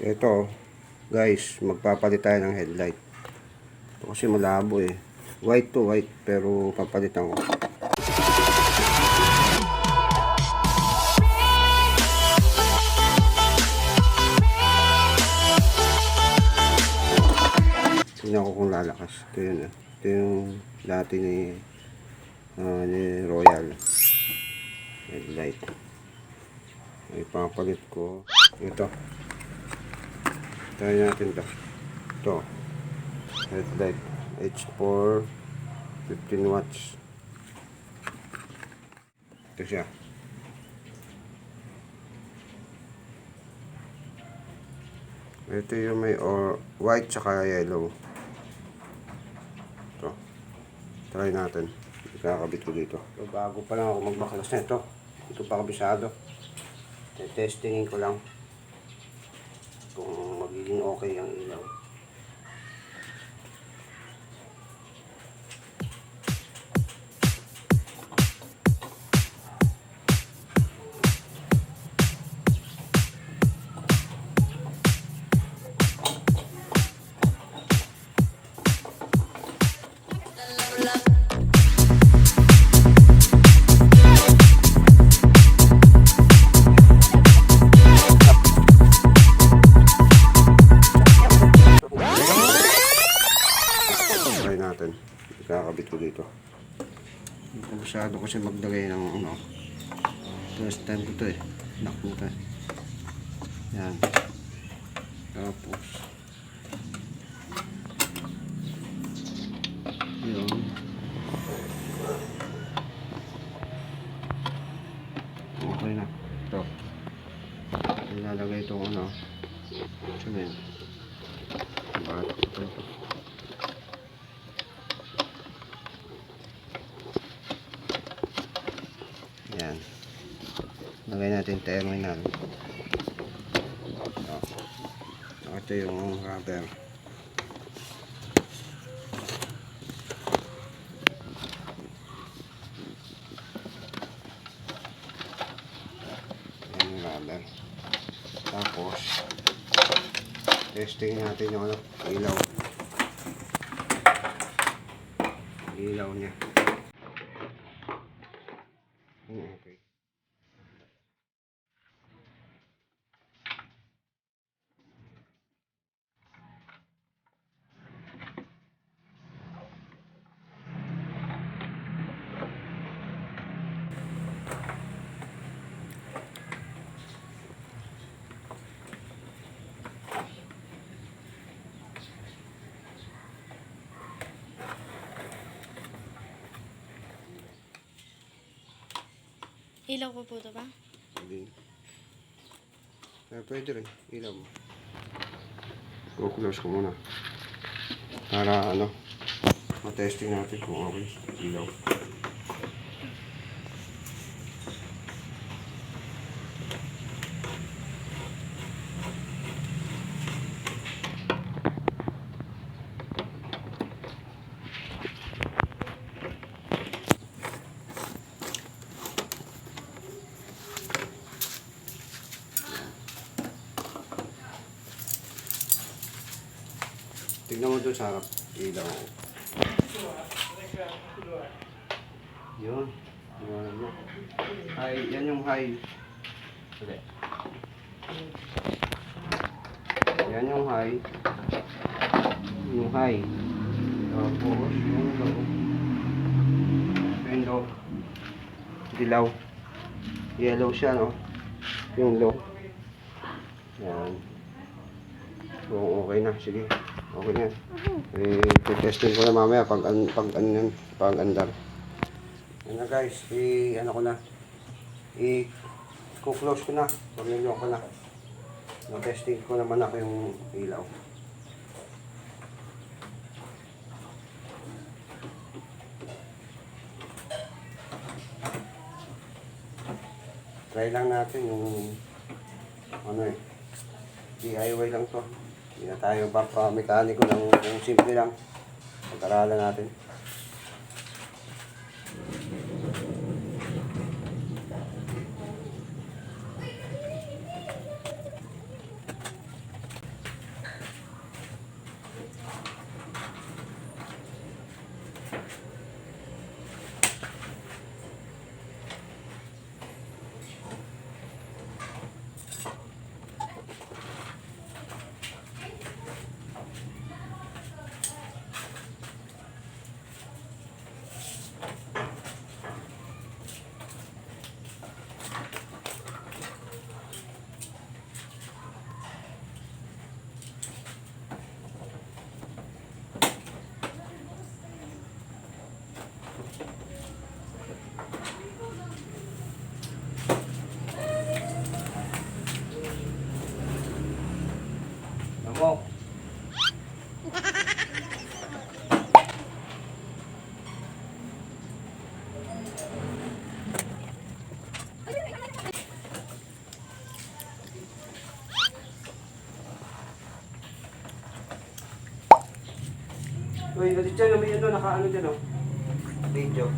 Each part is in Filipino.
Ito, guys, magpapalit tayo ng headlight. Ito kasi malabo eh. White to white, pero papalitan ko. Tingnan ko kung lalakas. Ito yun eh. Ito yung dati ni, ah, ni Royal. Headlight. Ay, papalit ko. Ito. Try natin to. Ito. Headlight. H4 15 watts. Ito siya. Ito yung may or white tsaka yellow. Ito. Try natin. Ikakabit ko dito. So, bago pa lang ako magbaklas na ito. Ito pa kabisado. Testingin ko lang kung magiging okay ang Masyado kasi magdagay ng ano. First time ko to eh. Mo to eh. Yan. Tapos. Yun. Okay na. Ito. Ilalagay itong ano. Cement. Bakit ito ito. Yan. Lagay natin terminal. Oh. Ito yung rubber. Yung rubber. Tapos, testing natin yung ano, ilaw. Ilaw niya. Hmm, Okay. Ilaw ko po ito ba? Hindi. Eh, pwede rin. Ilaw mo. Kukulos ko muna. Para ano, matesting natin kung okay. Ilaw. Tignan mo doon sa harap. Ilaw. Yun. Yun. High. Yan yung high. Sige. Yan yung high. Yung high. Tapos, yung low. Yung low. Dilaw. Yellow siya, no? Yung low. Yan. Kung okay na, sige. Okay na. yan. Eh, testing ko na mamaya pag, an, pag, ano yan, pag andar. Yan na guys, i, ano ko na. I, close ko na. Pamilyo ko na. Na-testing ko naman ako yung ilaw. Try lang natin yung ano eh. DIY lang to. Hindi na tayo papamekaniko ng yung simple lang. Pag-aralan natin. Dati dyan, may ano, nakaano dyan, oh. Video.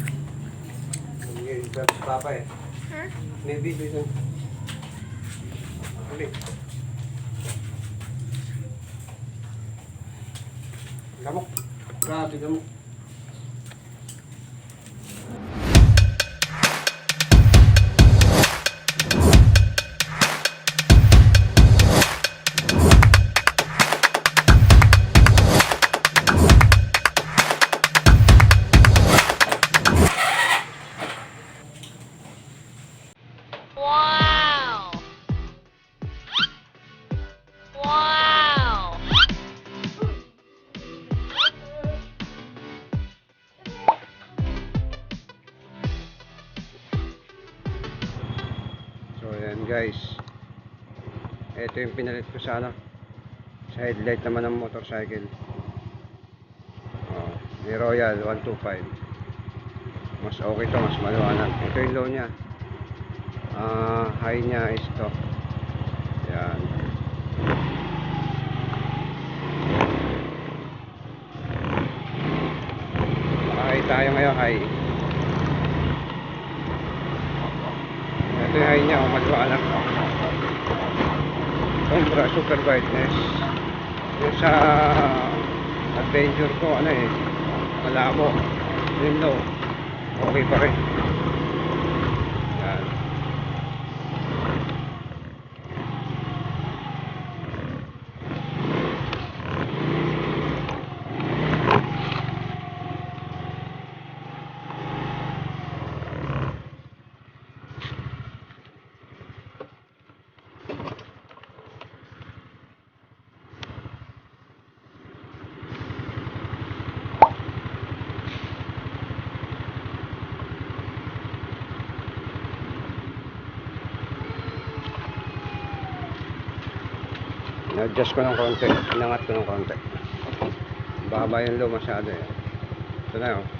Grab si Papa eh. Ha? May video dyan. Uli. Lamok. Grabe, lamok. Ito yung pinalit ko sa ano. Sa headlight naman ng motorcycle. Oh, ni Royal 125. Mas okay to, mas maliwanag. Ito yung low niya. Ah, high niya is to. Yan. High tayo ngayon, high. Ito yung high niya, oh, maliwanag. Sombra, super brightness. Yung sa adventure ko, ano eh, malabo. Yung low, okay pa rin. Yan. Na-adjust ko ng konti. Inangat ko ng konti. Baba yung low masyado eh. Ito na yun.